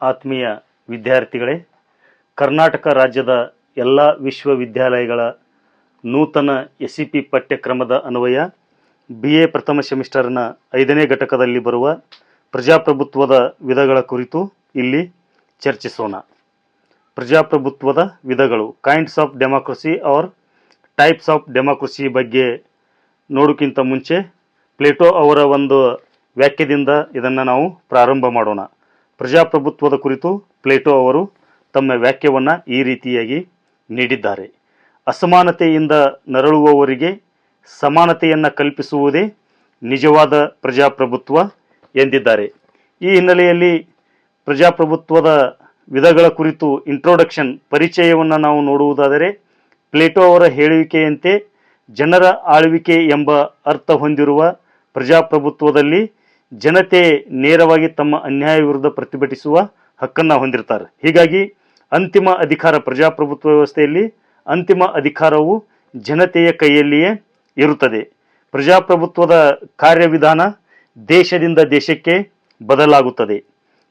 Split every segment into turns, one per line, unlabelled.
ಆತ್ಮೀಯ ವಿದ್ಯಾರ್ಥಿಗಳೇ, ಕರ್ನಾಟಕ ರಾಜ್ಯದ ಎಲ್ಲ ವಿಶ್ವವಿದ್ಯಾಲಯಗಳ ನೂತನ ಎಸ್ ಸಿ ಪಿ ಪಠ್ಯಕ್ರಮದ ಅನ್ವಯ ಬಿ ಎ ಪ್ರಥಮ ಸೆಮಿಸ್ಟರ್ನ ಐದನೇ ಘಟಕದಲ್ಲಿ ಬರುವ ಪ್ರಜಾಪ್ರಭುತ್ವದ ವಿಧಗಳ ಕುರಿತು ಇಲ್ಲಿ ಚರ್ಚಿಸೋಣ. ಪ್ರಜಾಪ್ರಭುತ್ವದ ವಿಧಗಳು kinds of democracy are types of democracy ಬಗ್ಗೆ ನೋಡೋಕ್ಕಿಂತ ಮುಂಚೆ, ಪ್ಲೇಟೋ ಅವರ ಒಂದು ವ್ಯಾಖ್ಯದಿಂದ ಇದನ್ನು ನಾವು ಪ್ರಾರಂಭ ಮಾಡೋಣ. ಪ್ರಜಾಪ್ರಭುತ್ವದ ಕುರಿತು ಪ್ಲೇಟೋ ಅವರು ತಮ್ಮ ವ್ಯಾಖ್ಯವನ್ನು ಈ ರೀತಿಯಾಗಿ ನೀಡಿದ್ದಾರೆ. ಅಸಮಾನತೆಯಿಂದ ನರಳುವವರಿಗೆ ಸಮಾನತೆಯನ್ನು ಕಲ್ಪಿಸುವುದೇ ನಿಜವಾದ ಪ್ರಜಾಪ್ರಭುತ್ವ ಎಂದಿದ್ದಾರೆ. ಈ ಹಿನ್ನೆಲೆಯಲ್ಲಿ ಪ್ರಜಾಪ್ರಭುತ್ವದ ವಿಧಗಳ ಕುರಿತು ಇಂಟ್ರೊಡಕ್ಷನ್ ಪರಿಚಯವನ್ನು ನಾವು ನೋಡುವುದಾದರೆ ಪ್ಲೇಟೋ ಅವರ ಹೇಳುವಿಕೆಯಂತೆ ಜನರ ಆಳ್ವಿಕೆ ಎಂಬ ಅರ್ಥ ಹೊಂದಿರುವ ಪ್ರಜಾಪ್ರಭುತ್ವದಲ್ಲಿ ಜನತೆ ನೇರವಾಗಿ ತಮ್ಮ ಅನ್ಯಾಯ ವಿರುದ್ಧ ಪ್ರತಿಭಟಿಸುವ ಹಕ್ಕನ್ನು ಹೊಂದಿರ್ತಾರೆ. ಹೀಗಾಗಿ ಅಂತಿಮ ಅಧಿಕಾರ ಪ್ರಜಾಪ್ರಭುತ್ವ ವ್ಯವಸ್ಥೆಯಲ್ಲಿ ಅಂತಿಮ ಅಧಿಕಾರವು ಜನತೆಯ ಕೈಯಲ್ಲಿಯೇ ಇರುತ್ತದೆ. ಪ್ರಜಾಪ್ರಭುತ್ವದ ಕಾರ್ಯವಿಧಾನ ದೇಶದಿಂದ ದೇಶಕ್ಕೆ ಬದಲಾಗುತ್ತದೆ.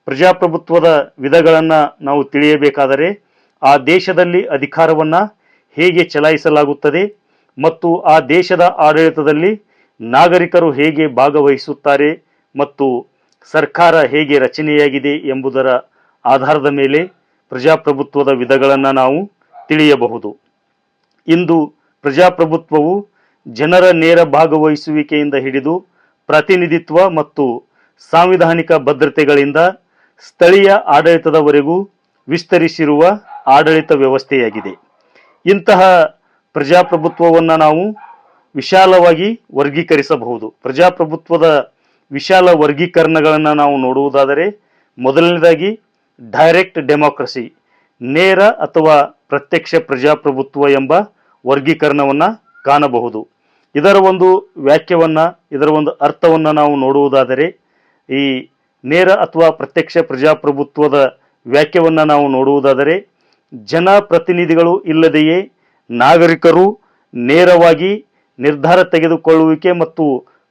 ಪ್ರಜಾಪ್ರಭುತ್ವದ ವಿಧಗಳನ್ನು ನಾವು ತಿಳಿಯಬೇಕಾದರೆ ಆ ದೇಶದಲ್ಲಿ ಅಧಿಕಾರವನ್ನು ಹೇಗೆ ಚಲಾಯಿಸಲಾಗುತ್ತದೆ ಮತ್ತು ಆ ದೇಶದ ಆಡಳಿತದಲ್ಲಿ ನಾಗರಿಕರು ಹೇಗೆ ಭಾಗವಹಿಸುತ್ತಾರೆ ಮತ್ತು ಸರ್ಕಾರ ಹೇಗೆ ರಚನೆಯಾಗಿದೆ ಎಂಬುದರ ಆಧಾರದ ಮೇಲೆ ಪ್ರಜಾಪ್ರಭುತ್ವದ ವಿಧಗಳನ್ನು ನಾವು ತಿಳಿಯಬಹುದು. ಇಂದು ಪ್ರಜಾಪ್ರಭುತ್ವವು ಜನರ ನೇರ ಭಾಗವಹಿಸುವಿಕೆಯಿಂದ ಹಿಡಿದು ಪ್ರತಿನಿಧಿತ್ವ ಮತ್ತು ಸಾಂವಿಧಾನಿಕ ಭದ್ರತೆಗಳಿಂದ ಸ್ಥಳೀಯ ಆಡಳಿತದವರೆಗೂ ವಿಸ್ತರಿಸಿರುವ ಆಡಳಿತ ವ್ಯವಸ್ಥೆಯಾಗಿದೆ. ಇಂತಹ ಪ್ರಜಾಪ್ರಭುತ್ವವನ್ನು ನಾವು ವಿಶಾಲವಾಗಿ ವರ್ಗೀಕರಿಸಬಹುದು. ಪ್ರಜಾಪ್ರಭುತ್ವದ ವಿಶಾಲ ವರ್ಗೀಕರಣಗಳನ್ನು ನಾವು ನೋಡುವುದಾದರೆ ಮೊದಲನೇದಾಗಿ ಡೈರೆಕ್ಟ್ ಡೆಮೋಕ್ರಸಿ ನೇರ ಅಥವಾ ಪ್ರತ್ಯಕ್ಷ ಪ್ರಜಾಪ್ರಭುತ್ವ ಎಂಬ ವರ್ಗೀಕರಣವನ್ನು ಕಾಣಬಹುದು. ಇದರ ಒಂದು ವ್ಯಾಖ್ಯವನ್ನು, ಇದರ ಒಂದು ಅರ್ಥವನ್ನು ನಾವು ನೋಡುವುದಾದರೆ ಈ ನೇರ ಅಥವಾ ಪ್ರತ್ಯಕ್ಷ ಪ್ರಜಾಪ್ರಭುತ್ವದ ವ್ಯಾಖ್ಯವನ್ನು ನಾವು ನೋಡುವುದಾದರೆ ಜನಪ್ರತಿನಿಧಿಗಳು ಇಲ್ಲದೆಯೇ ನಾಗರಿಕರು ನೇರವಾಗಿ ನಿರ್ಧಾರ ತೆಗೆದುಕೊಳ್ಳುವಿಕೆ ಮತ್ತು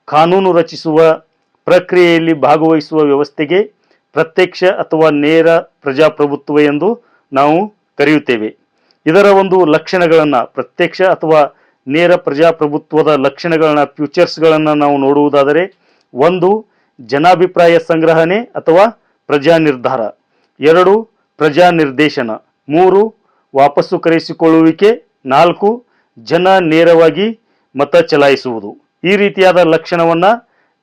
ಕಾನೂನು ರಚಿಸುವ ಪ್ರಕ್ರಿಯೆಯಲ್ಲಿ ಭಾಗವಹಿಸುವ ವ್ಯವಸ್ಥೆಗೆ ಪ್ರತ್ಯಕ್ಷ ಅಥವಾ ನೇರ ಪ್ರಜಾಪ್ರಭುತ್ವ ಎಂದು ನಾವು ಕರೆಯುತ್ತೇವೆ. ಇದರ ಒಂದು ಲಕ್ಷಣಗಳನ್ನು, ಪ್ರತ್ಯಕ್ಷ ಅಥವಾ ನೇರ ಪ್ರಜಾಪ್ರಭುತ್ವದ ಲಕ್ಷಣಗಳನ್ನು, ಫ್ಯೂಚರ್ಸ್ಗಳನ್ನು ನಾವು ನೋಡುವುದಾದರೆ, ಒಂದು, ಜನಾಭಿಪ್ರಾಯ ಸಂಗ್ರಹಣೆ ಅಥವಾ ಪ್ರಜಾ ನಿರ್ಧಾರ ಎರಡು ಪ್ರಜಾ ನಿರ್ದೇಶನ ಮೂರು, ವಾಪಸ್ಸು ಕರೆಸಿಕೊಳ್ಳುವಿಕೆ. ನಾಲ್ಕು, ಜನ ನೇರವಾಗಿ ಮತ ಚಲಾಯಿಸುವುದು. ಈ ರೀತಿಯಾದ ಲಕ್ಷಣವನ್ನ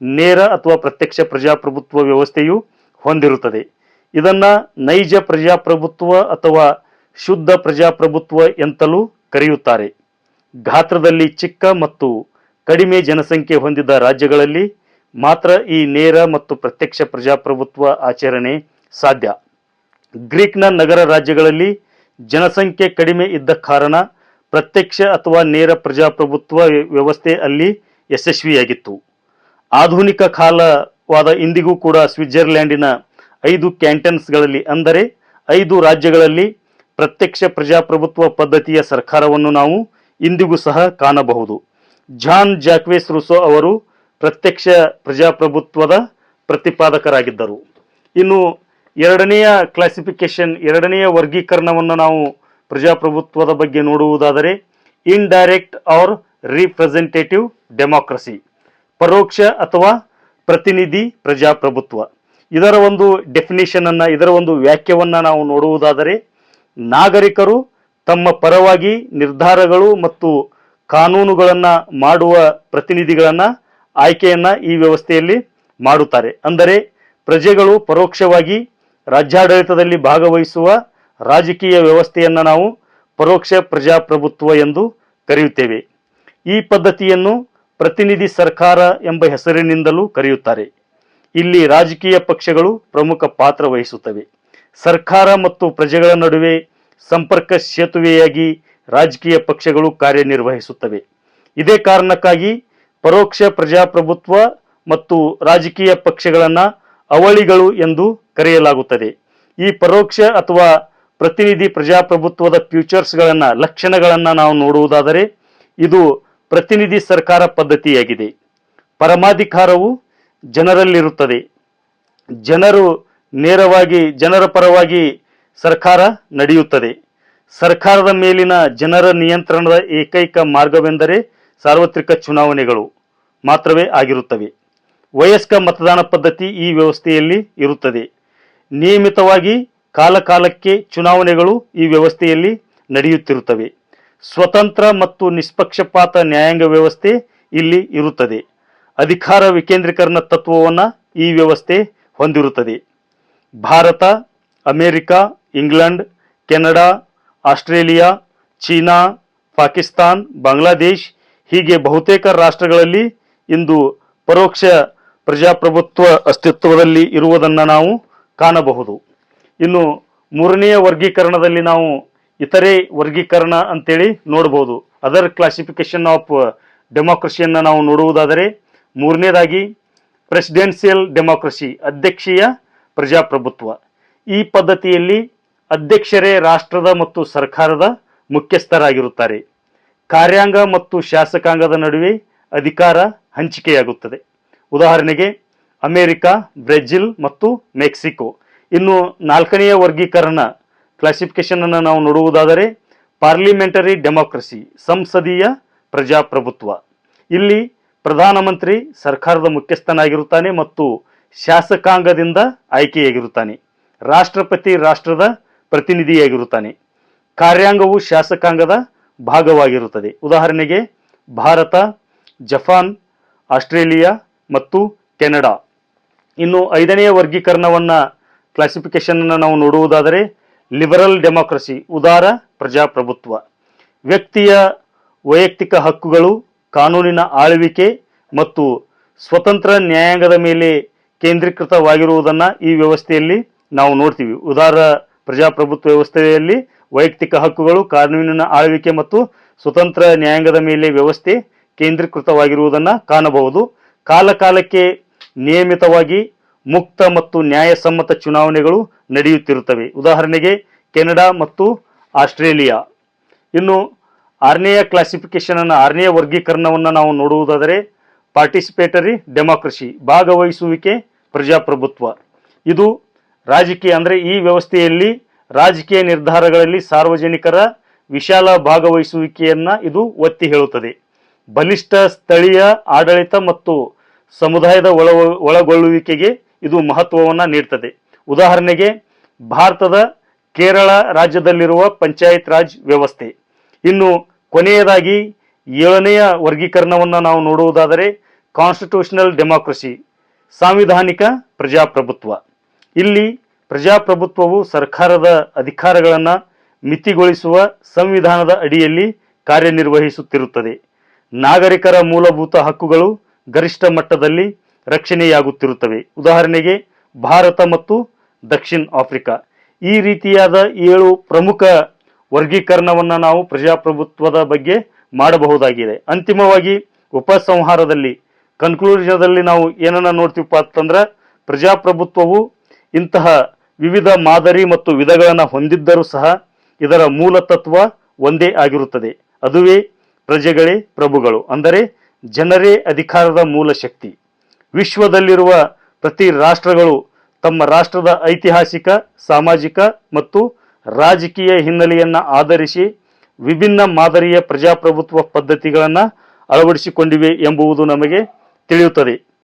ನೇರ ಅಥವಾ ಪ್ರತ್ಯಕ್ಷ ಪ್ರಜಾಪ್ರಭುತ್ವ ವ್ಯವಸ್ಥೆಯು ಹೊಂದಿರುತ್ತದೆ. ಇದನ್ನ ನೈಜ ಪ್ರಜಾಪ್ರಭುತ್ವ ಅಥವಾ ಶುದ್ಧ ಪ್ರಜಾಪ್ರಭುತ್ವ ಎಂತಲೂ ಕರೆಯುತ್ತಾರೆ. ಗಾತ್ರದಲ್ಲಿ ಚಿಕ್ಕ ಮತ್ತು ಕಡಿಮೆ ಜನಸಂಖ್ಯೆ ಹೊಂದಿದ ರಾಜ್ಯಗಳಲ್ಲಿ ಮಾತ್ರ ಈ ನೇರ ಮತ್ತು ಪ್ರತ್ಯಕ್ಷ ಪ್ರಜಾಪ್ರಭುತ್ವ ಆಚರಣೆ ಸಾಧ್ಯ. ಗ್ರೀಕ್ನ ನಗರ ರಾಜ್ಯಗಳಲ್ಲಿ ಜನಸಂಖ್ಯೆ ಕಡಿಮೆ ಇದ್ದ ಕಾರಣ ಪ್ರತ್ಯಕ್ಷ ಅಥವಾ ನೇರ ಪ್ರಜಾಪ್ರಭುತ್ವ ವ್ಯವಸ್ಥೆ ಅಲ್ಲಿ ಯಶಸ್ವಿಯಾಗಿತ್ತು. ಆಧುನಿಕ ಕಾಲವಾದ ಇಂದಿಗೂ ಕೂಡ ಸ್ವಿಟ್ಜರ್ಲ್ಯಾಂಡಿನ ಐದು ಕ್ಯಾಂಟನ್ಸ್ಗಳಲ್ಲಿ ಅಂದರೆ ಐದು ರಾಜ್ಯಗಳಲ್ಲಿ ಪ್ರತ್ಯಕ್ಷ ಪ್ರಜಾಪ್ರಭುತ್ವ ಪದ್ಧತಿಯ ಸರ್ಕಾರವನ್ನು ನಾವು ಇಂದಿಗೂ ಸಹ ಕಾಣಬಹುದು. ಜಾನ್ ಜಾಕ್ವೆಸ್ ರುಸೋ ಅವರು ಪ್ರತ್ಯಕ್ಷ ಪ್ರಜಾಪ್ರಭುತ್ವದ ಪ್ರತಿಪಾದಕರಾಗಿದ್ದರು. ಇನ್ನು ಎರಡನೆಯ ಕ್ಲಾಸಿಫಿಕೇಶನ್ ಎರಡನೆಯ ವರ್ಗೀಕರಣವನ್ನು ನಾವು ಪ್ರಜಾಪ್ರಭುತ್ವದ ಬಗ್ಗೆ ನೋಡುವುದಾದರೆ ಇಂಡೈರೆಕ್ಟ್ ಆರ್ ರಿಪ್ರೆಸೆಂಟೇಟಿವ್ ಡೆಮಾಕ್ರಸಿ ಪರೋಕ್ಷ ಅಥವಾ ಪ್ರತಿನಿಧಿ ಪ್ರಜಾಪ್ರಭುತ್ವ. ಇದರ ಒಂದು ಡೆಫಿನೇಷನ್ ಅನ್ನ, ಇದರ ಒಂದು ವ್ಯಾಖ್ಯವನ್ನ ನಾವು ನೋಡುವುದಾದರೆ, ನಾಗರಿಕರು ತಮ್ಮ ಪರವಾಗಿ ನಿರ್ಧಾರಗಳು ಮತ್ತು ಕಾನೂನುಗಳನ್ನ ಮಾಡುವ ಪ್ರತಿನಿಧಿಗಳನ್ನ ಆಯ್ಕೆಯನ್ನ ಈ ವ್ಯವಸ್ಥೆಯಲ್ಲಿ ಮಾಡುತ್ತಾರೆ. ಅಂದರೆ, ಪ್ರಜೆಗಳು ಪರೋಕ್ಷವಾಗಿ ರಾಜ್ಯಾಡಳಿತದಲ್ಲಿ ಭಾಗವಹಿಸುವ ರಾಜಕೀಯ ವ್ಯವಸ್ಥೆಯನ್ನ ನಾವು ಪರೋಕ್ಷ ಪ್ರಜಾಪ್ರಭುತ್ವ ಎಂದು ಕರೆಯುತ್ತೇವೆ. ಈ ಪದ್ಧತಿಯನ್ನು ಪ್ರತಿನಿಧಿ ಸರ್ಕಾರ ಎಂಬ ಹೆಸರಿನಿಂದಲೂ ಕರೆಯುತ್ತಾರೆ. ಇಲ್ಲಿ ರಾಜಕೀಯ ಪಕ್ಷಗಳು ಪ್ರಮುಖ ಪಾತ್ರ ವಹಿಸುತ್ತವೆ. ಸರ್ಕಾರ ಮತ್ತು ಪ್ರಜೆಗಳ ನಡುವೆ ಸಂಪರ್ಕ ಸೇತುವೆಯಾಗಿ ರಾಜಕೀಯ ಪಕ್ಷಗಳು ಕಾರ್ಯನಿರ್ವಹಿಸುತ್ತವೆ. ಇದೇ ಕಾರಣಕ್ಕಾಗಿ ಪರೋಕ್ಷ ಪ್ರಜಾಪ್ರಭುತ್ವ ಮತ್ತು ರಾಜಕೀಯ ಪಕ್ಷಗಳನ್ನು ಅವಳಿಗಳು ಎಂದು ಕರೆಯಲಾಗುತ್ತದೆ. ಈ ಪರೋಕ್ಷ ಅಥವಾ ಪ್ರತಿನಿಧಿ ಪ್ರಜಾಪ್ರಭುತ್ವದ ಫ್ಯೂಚರ್ಸ್ಗಳನ್ನು, ಲಕ್ಷಣಗಳನ್ನು ನಾವು ನೋಡುವುದಾದರೆ, ಇದು ಪ್ರತಿನಿಧಿ ಸರ್ಕಾರ ಪದ್ಧತಿಯಾಗಿದೆ. ಪರಮಾಧಿಕಾರವು ಜನರಲ್ಲಿರುತ್ತದೆ. ಜನರು ನೇರವಾಗಿ, ಜನರ ಪರವಾಗಿ ಸರ್ಕಾರ ನಡೆಯುತ್ತದೆ. ಸರ್ಕಾರದ ಮೇಲಿನ ಜನರ ನಿಯಂತ್ರಣದ ಏಕೈಕ ಮಾರ್ಗವೆಂದರೆ ಸಾರ್ವತ್ರಿಕ ಚುನಾವಣೆಗಳು ಮಾತ್ರವೇ ಆಗಿರುತ್ತವೆ. ವಯಸ್ಕ ಮತದಾನ ಪದ್ಧತಿ ಈ ವ್ಯವಸ್ಥೆಯಲ್ಲಿ ಇರುತ್ತದೆ. ನಿಯಮಿತವಾಗಿ ಕಾಲಕಾಲಕ್ಕೆ ಚುನಾವಣೆಗಳು ಈ ವ್ಯವಸ್ಥೆಯಲ್ಲಿ ನಡೆಯುತ್ತಿರುತ್ತವೆ. ಸ್ವತಂತ್ರ ಮತ್ತು ನಿಷ್ಪಕ್ಷಪಾತ ನ್ಯಾಯಾಂಗ ವ್ಯವಸ್ಥೆ ಇಲ್ಲಿ ಇರುತ್ತದೆ. ಅಧಿಕಾರ ವಿಕೇಂದ್ರೀಕರಣ ತತ್ವವನ್ನು ಈ ವ್ಯವಸ್ಥೆ ಹೊಂದಿರುತ್ತದೆ. Bharata, America, England, Canada, Australia, China, Pakistan, Bangladesh ಹೀಗೆ ಬಹುತೇಕ ರಾಷ್ಟ್ರಗಳಲ್ಲಿ ಇಂದು ಪರೋಕ್ಷ ಪ್ರಜಾಪ್ರಭುತ್ವ ಅಸ್ತಿತ್ವದಲ್ಲಿ ಇರುವುದನ್ನು ನಾವು ಕಾಣಬಹುದು. ಇನ್ನು ಮೂರನೆಯ ವರ್ಗೀಕರಣದಲ್ಲಿ ನಾವು ಇತರೆ ವರ್ಗೀಕರಣ ಅಂತೇಳಿ ನೋಡಬಹುದು ಅದರ್ ಕ್ಲಾಸಿಫಿಕೇಶನ್ ಆಫ್ ಡೆಮೋಕ್ರಸಿಯನ್ನು ನಾವು ನೋಡುವುದಾದರೆ, ಮೂರನೇದಾಗಿ ಪ್ರೆಸಿಡೆನ್ಸಿಯಲ್ ಡೆಮೋಕ್ರಸಿ ಅಧ್ಯಕ್ಷೀಯ ಪ್ರಜಾಪ್ರಭುತ್ವ. ಈ ಪದ್ಧತಿಯಲ್ಲಿ ಅಧ್ಯಕ್ಷರೇ ರಾಷ್ಟ್ರದ ಮತ್ತು ಸರ್ಕಾರದ ಮುಖ್ಯಸ್ಥರಾಗಿರುತ್ತಾರೆ. ಕಾರ್ಯಾಂಗ ಮತ್ತು ಶಾಸಕಾಂಗದ ನಡುವೆ ಅಧಿಕಾರ ಹಂಚಿಕೆಯಾಗುತ್ತದೆ. ಉದಾಹರಣೆಗೆ, ಅಮೆರಿಕ, ಬ್ರೆಜಿಲ್ ಮತ್ತು ಮೆಕ್ಸಿಕೋ. ಇನ್ನು ನಾಲ್ಕನೆಯ ವರ್ಗೀಕರಣ ಕ್ಲಾಸಿಫಿಕೇಶನ್ ಅನ್ನು ನಾವು ನೋಡುವುದಾದರೆ ಪಾರ್ಲಿಮೆಂಟರಿ ಡೆಮೋಕ್ರಸಿ, ಸಂಸದೀಯ ಪ್ರಜಾಪ್ರಭುತ್ವ. ಇಲ್ಲಿ ಪ್ರಧಾನಮಂತ್ರಿ ಸರ್ಕಾರದ ಮುಖ್ಯಸ್ಥನಾಗಿರುತ್ತಾನೆ ಮತ್ತು ಶಾಸಕಾಂಗದಿಂದ ಆಯ್ಕೆಯಾಗಿರುತ್ತಾನೆ. ರಾಷ್ಟ್ರಪತಿ ರಾಷ್ಟ್ರದ ಪ್ರತಿನಿಧಿಯಾಗಿರುತ್ತಾನೆ. ಕಾರ್ಯಾಂಗವು ಶಾಸಕಾಂಗದ ಭಾಗವಾಗಿರುತ್ತದೆ. ಉದಾಹರಣೆಗೆ, ಭಾರತ, ಜಪಾನ್, ಆಸ್ಟ್ರೇಲಿಯಾ ಮತ್ತು ಕೆನಡಾ. ಇನ್ನು ಐದನೆಯ ವರ್ಗೀಕರಣವನ್ನು ಕ್ಲಾಸಿಫಿಕೇಶನ್ ಅನ್ನು ನಾವು ನೋಡುವುದಾದರೆ ಲಿಬರಲ್ ಡೆಮಾಕ್ರಸಿ, ಉದಾರ ಪ್ರಜಾಪ್ರಭುತ್ವ. ವ್ಯಕ್ತಿಯ ವೈಯಕ್ತಿಕ ಹಕ್ಕುಗಳು, ಕಾನೂನಿನ ಆಳ್ವಿಕೆ ಮತ್ತು ಸ್ವತಂತ್ರ ನ್ಯಾಯಾಂಗದ ಮೇಲೆ ಕೇಂದ್ರೀಕೃತವಾಗಿರುವುದನ್ನು ಈ ವ್ಯವಸ್ಥೆಯಲ್ಲಿ ನಾವು ನೋಡ್ತೀವಿ. ಉದಾರ ಪ್ರಜಾಪ್ರಭುತ್ವ ವ್ಯವಸ್ಥೆಯಲ್ಲಿ ವೈಯಕ್ತಿಕ ಹಕ್ಕುಗಳು, ಕಾನೂನಿನ ಆಳ್ವಿಕೆ ಮತ್ತು ಸ್ವತಂತ್ರ ನ್ಯಾಯಾಂಗದ ಮೇಲೆ ವ್ಯವಸ್ಥೆ ಕೇಂದ್ರೀಕೃತವಾಗಿರುವುದನ್ನು ಕಾಣಬಹುದು. ಕಾಲಕಾಲಕ್ಕೆ ನಿಯಮಿತವಾಗಿ ಮುಕ್ತ ಮತ್ತು ನ್ಯಾಯಸಮ್ಮತ ಚುನಾವಣೆಗಳು ನಡೆಯುತ್ತಿರುತ್ತವೆ. ಉದಾಹರಣೆಗೆ ಕೆನಡಾ ಮತ್ತು ಆಸ್ಟ್ರೇಲಿಯಾ. ಇನ್ನು ಆರನೆಯ ಕ್ಲಾಸಿಫಿಕೇಶನ್ ಅನ್ನು ಆರನೆಯ ವರ್ಗೀಕರಣವನ್ನು ನಾವು ನೋಡುವುದಾದರೆ ಪಾರ್ಟಿಸಿಪೇಟರಿ ಡೆಮಾಕ್ರಸಿ ಭಾಗವಹಿಸುವಿಕೆ, ಪ್ರಜಾಪ್ರಭುತ್ವ. ಇದು ರಾಜಕೀಯ ಅಂದರೆ ಈ ವ್ಯವಸ್ಥೆಯಲ್ಲಿ ರಾಜಕೀಯ ನಿರ್ಧಾರಗಳಲ್ಲಿ ಸಾರ್ವಜನಿಕರ ವಿಶಾಲ ಭಾಗವಹಿಸುವಿಕೆಯನ್ನು ಇದು ಒತ್ತಿ ಹೇಳುತ್ತದೆ. ಬಲಿಷ್ಠ ಸ್ಥಳೀಯ ಆಡಳಿತ ಮತ್ತು ಸಮುದಾಯದ ಒಳ ಒಳಗೊಳ್ಳುವಿಕೆಗೆ ಇದು ಮಹತ್ವವನ್ನು ನೀಡ್ತದೆ. ಉದಾಹರಣೆಗೆ ಭಾರತದ ಕೇರಳ ರಾಜ್ಯದಲ್ಲಿರುವ ಪಂಚಾಯತ್ ರಾಜ್ ವ್ಯವಸ್ಥೆ. ಇನ್ನು ಕೊನೆಯದಾಗಿ ಏಳನೆಯ ವರ್ಗೀಕರಣವನ್ನು ನಾವು ನೋಡುವುದಾದರೆ ಕಾನ್ಸ್ಟಿಟ್ಯೂಷನಲ್ ಡೆಮಾಕ್ರಸಿ ಸಾಂವಿಧಾನಿಕ ಪ್ರಜಾಪ್ರಭುತ್ವ. ಇಲ್ಲಿ ಪ್ರಜಾಪ್ರಭುತ್ವವು ಸರ್ಕಾರದ ಅಧಿಕಾರಗಳನ್ನು ಮಿತಿಗೊಳಿಸುವ ಸಂವಿಧಾನದ ಅಡಿಯಲ್ಲಿ ಕಾರ್ಯನಿರ್ವಹಿಸುತ್ತಿರುತ್ತದೆ. ನಾಗರಿಕರ ಮೂಲಭೂತ ಹಕ್ಕುಗಳು ಗರಿಷ್ಠ ಮಟ್ಟದಲ್ಲಿ ರಕ್ಷಣೆಯಾಗುತ್ತಿರುತ್ತವೆ. ಉದಾಹರಣೆಗೆ, ಭಾರತ ಮತ್ತು ದಕ್ಷಿಣ ಆಫ್ರಿಕಾ. ಈ ರೀತಿಯಾದ ಏಳು ಪ್ರಮುಖ ವರ್ಗೀಕರಣವನ್ನು ನಾವು ಪ್ರಜಾಪ್ರಭುತ್ವದ ಬಗ್ಗೆ ಮಾಡಬಹುದಾಗಿದೆ. ಅಂತಿಮವಾಗಿ, ಉಪಸಂಹಾರದಲ್ಲಿ ಕನ್ಕ್ಲೂಷನ್ದಲ್ಲಿ ನಾವು ಏನನ್ನ ನೋಡ್ತೀವಪ್ಪ ಅಂತಂದ್ರೆ, ಪ್ರಜಾಪ್ರಭುತ್ವವು ಇಂತಹ ವಿವಿಧ ಮಾದರಿ ಮತ್ತು ವಿಧಗಳನ್ನು ಹೊಂದಿದ್ದರೂ ಸಹ ಇದರ ಮೂಲ ತತ್ವ ಒಂದೇ ಆಗಿರುತ್ತದೆ. ಅದುವೇ ಪ್ರಜೆಗಳೇ ಪ್ರಭುಗಳು. ಅಂದರೆ ಜನರೇ ಅಧಿಕಾರದ ಮೂಲ ಶಕ್ತಿ. ವಿಶ್ವದಲ್ಲಿರುವ ಪ್ರತಿ ರಾಷ್ಟ್ರಗಳು ತಮ್ಮ ರಾಷ್ಟ್ರದ ಐತಿಹಾಸಿಕ, ಸಾಮಾಜಿಕ ಮತ್ತು ರಾಜಕೀಯ ಹಿನ್ನೆಲೆಯನ್ನು ಆಧರಿಸಿ ವಿಭಿನ್ನ ಮಾದರಿಯ ಪ್ರಜಾಪ್ರಭುತ್ವ ಪದ್ಧತಿಗಳನ್ನು ಅಳವಡಿಸಿಕೊಂಡಿವೆ ಎಂಬುವುದು ನಮಗೆ ತಿಳಿಯುತ್ತದೆ.